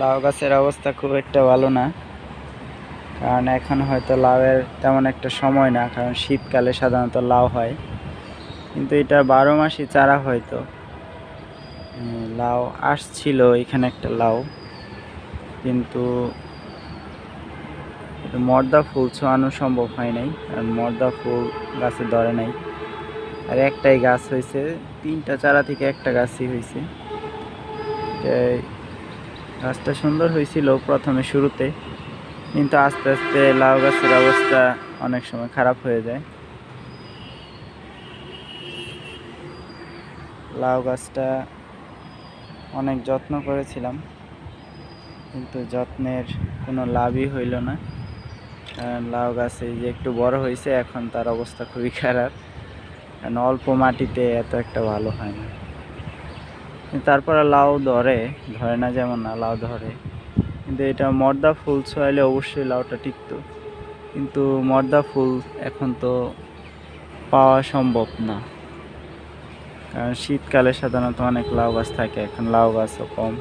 লাউ গাছের অবস্থা খুব একটা ভালো না। কারণ এখন হয়তো লাউয়ের তেমন একটা সময় না, কারণ শীতকালে সাধারণত লাউ হয়। কিন্তু এটা বারো মাসই চারা হয়তো। লাউ আসছিল, এখানে একটা লাউ। কিন্তু মর্দা ফুল ছোঁয়ানো সম্ভব হয় নাই, কারণ মর্দা ফুল গাছে ধরে নাই। আর একটাই গাছ হয়েছে, তিনটা চারা থেকে একটা গাছই হয়েছে। গাছটা সুন্দর হয়েছিল প্রথমে শুরুতে, কিন্তু আস্তে আস্তে লাউ গাছের অবস্থা অনেক সময় খারাপ হয়ে যায়। লাউ গাছটা অনেক যত্ন করেছিলাম, কিন্তু যত্নের কোনো লাভই হইল না। কারণ লাউ গাছ এই যে একটু বড় হয়েছে, এখন তার অবস্থা খুবই খারাপ। কারণ অল্প মাটিতে এত একটা ভালো হয় না। তারপরে লাউ ধরে ধরে না যেমন না, লাউ ধরে। কিন্তু এটা মর্দা ফুল ছোঁয়াইলে অবশ্যই লাউটা টিকতো। কিন্তু মর্দা ফুল এখন তো পাওয়া সম্ভব না। কারণ শীতকালে সাধারণত অনেক লাউ গাছ থাকে, এখন লাউ গাছও কম,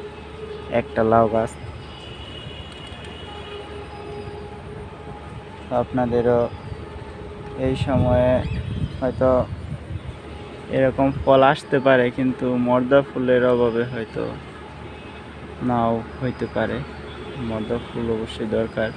একটা লাউ গাছ। আপনাদেরও এই সময়ে হয়তো এরকম ফল আসতে পারে, কিন্তু মর্দা ফুলের অভাবে হয়তো নাও হইতে পারে। মর্দা ফুল অবশ্যই দরকার।